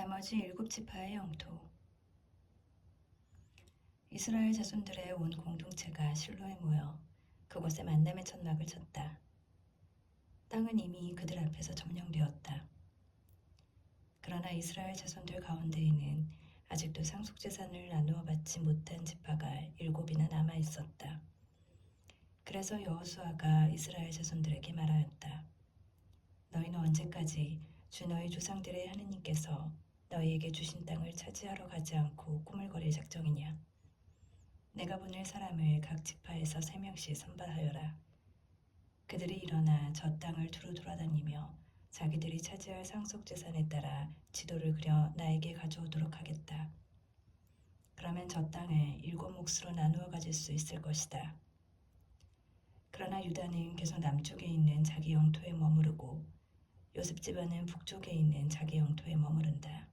나머지 일곱 지파의 영토 이스라엘 자손들의 온 공동체가 실로에 모여 그곳에 만남의 천막을 쳤다. 땅은 이미 그들 앞에서 점령되었다. 그러나 이스라엘 자손들 가운데에는 아직도 상속 재산을 나누어 받지 못한 지파가 일곱이나 남아 있었다. 그래서 여호수아가 이스라엘 자손들에게 말하였다. 너희는 언제까지 주 너희 조상들의 하느님께서 너희에게 주신 땅을 차지하러 가지 않고 꾸물거릴 작정이냐? 내가 보낼 사람을 각 지파에서 세 명씩 선발하여라. 그들이 일어나 저 땅을 두루 돌아다니며 자기들이 차지할 상속 재산에 따라 지도를 그려 나에게 가져오도록 하겠다. 그러면 저 땅을 일곱 몫으로 나누어 가질 수 있을 것이다. 그러나 유다는 계속 남쪽에 있는 자기 영토에 머무르고 요셉 집안은 북쪽에 있는 자기 영토에 머무른다.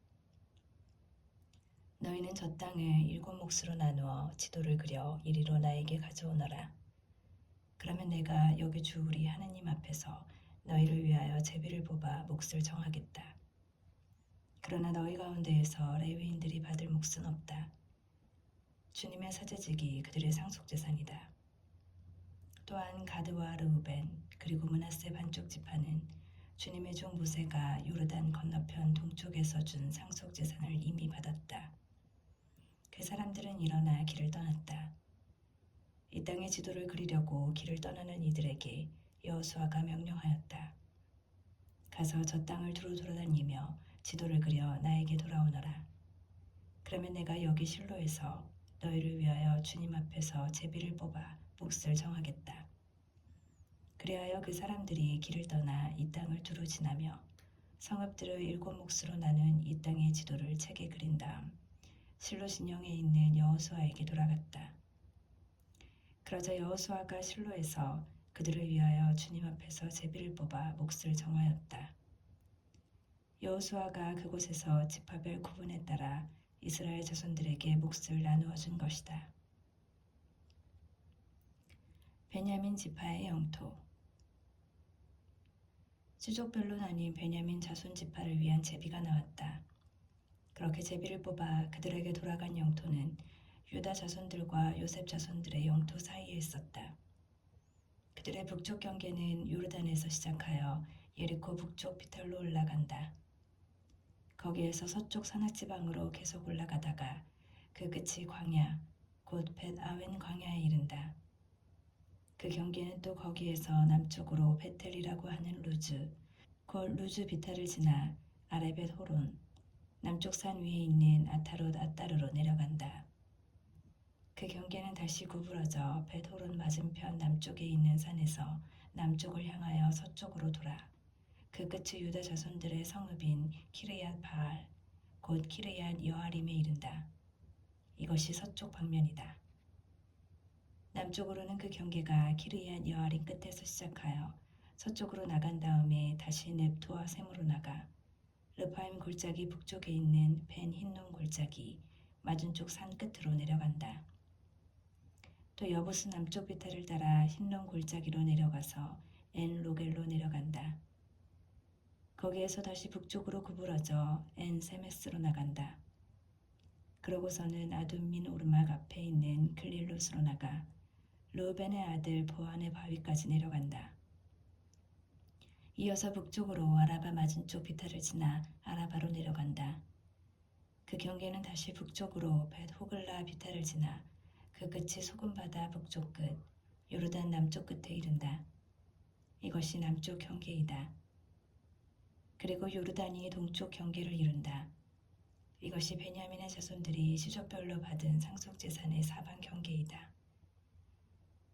너희는 저 땅을 일곱 몫으로 나누어 지도를 그려 이리로 나에게 가져오너라. 그러면 내가 여기 주 우리 하느님 앞에서 너희를 위하여 제비를 뽑아 몫을 정하겠다. 그러나 너희 가운데에서 레위인들이 받을 몫은 없다. 주님의 사제직이 그들의 상속 재산이다. 또한 가드와 르우벤 그리고 문하세 반쪽 지파는 주님의 종 모세가 요르단 건너편 동쪽에서 준 상속 재산을 이미 받았다. 그 사람들은 일어나 길을 떠났다. 이 땅의 지도를 그리려고 길을 떠나는 이들에게 여호수아가 명령하였다. 가서 저 땅을 두루 돌아다니며 지도를 그려 나에게 돌아오너라. 그러면 내가 여기 실로에서 너희를 위하여 주님 앞에서 제비를 뽑아 몫을 정하겠다. 그리하여 그 사람들이 길을 떠나 이 땅을 두루 지나며 성읍들을 일곱 몫으로 나눈 이 땅의 지도를 책에 그린 다음 실로 진영에 있는 여호수아에게 돌아갔다. 그러자 여호수아가 실로에서 그들을 위하여 주님 앞에서 제비를 뽑아 몫을 정하였다. 여호수아가 그곳에서 지파별 구분에 따라 이스라엘 자손들에게 몫을 나누어 준 것이다. 베냐민 지파의 영토 수족별로 나뉜 베냐민 자손 지파를 위한 제비가 나왔다. 그렇게 제비를 뽑아 그들에게 돌아간 영토는 유다 자손들과 요셉 자손들의 영토 사이에 있었다. 그들의 북쪽 경계는 요르단에서 시작하여 예리코 북쪽 비탈로 올라간다. 거기에서 서쪽 산악지방으로 계속 올라가다가 그 끝이 광야, 곧 벳 아웬 광야에 이른다. 그 경계는 또 거기에서 남쪽으로 베텔이라고 하는 루즈, 곧 루즈 비탈을 지나 아레벳 호론, 남쪽 산 위에 있는 아타롯 아따르로 내려간다. 그 경계는 다시 구부러져 베토론 맞은편 남쪽에 있는 산에서 남쪽을 향하여 서쪽으로 돌아 그 끝이 유다 자손들의 성읍인 키르얏 바알 곧 키르얏 여아림에 이른다. 이것이 서쪽 방면이다. 남쪽으로는 그 경계가 키르얏 여아림 끝에서 시작하여 서쪽으로 나간 다음에 다시 넵토와 셈으로 나가 르파임 골짜기 북쪽에 있는 벤 흰놈 골짜기 맞은쪽 산 끝으로 내려간다. 또 여부스 남쪽 비탈을 따라 흰놈 골짜기로 내려가서 엔 로겔로 내려간다. 거기에서 다시 북쪽으로 구부러져 엔 세메스로 나간다. 그러고서는 아둠민 오르막 앞에 있는 클릴롯으로 나가 루벤의 아들 보안의 바위까지 내려간다. 이어서 북쪽으로 아라바 맞은쪽 비탈을 지나 아라바로 내려간다. 그 경계는 다시 북쪽으로 벳 호글라 비탈을 지나 그 끝이 소금바다 북쪽 끝, 요르단 남쪽 끝에 이른다. 이것이 남쪽 경계이다. 그리고 요르단이 동쪽 경계를 이룬다. 이것이 베냐민의 자손들이 시족별로 받은 상속 재산의 사방 경계이다.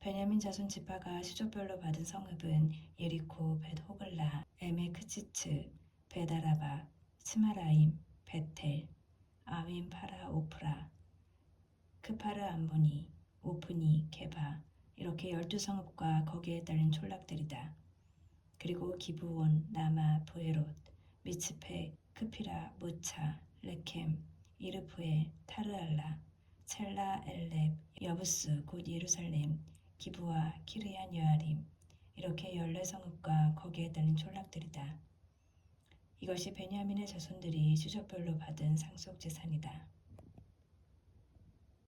베냐민 자손 지파가 시족별로 받은 성읍은 예리코, 벳 호글라, 에메크치츠, 베다라바, 스마라임, 베텔, 아윈 파라 오프라, 크파르 암보니, 오프니, 게바 이렇게 열두 성읍과 거기에 따른 촌락들이다. 그리고 기브온, 나마, 부에롯, 미츠페, 크피라, 무차, 레켐, 이르프엘, 타르알라, 첼라, 엘렙, 여부스, 곧 예루살렘, 기부와 키르얀 여아림 이렇게 열네 성읍과 거기에 따른 촌락들이다. 이것이 베냐민의 자손들이 주족별로 받은 상속 재산이다.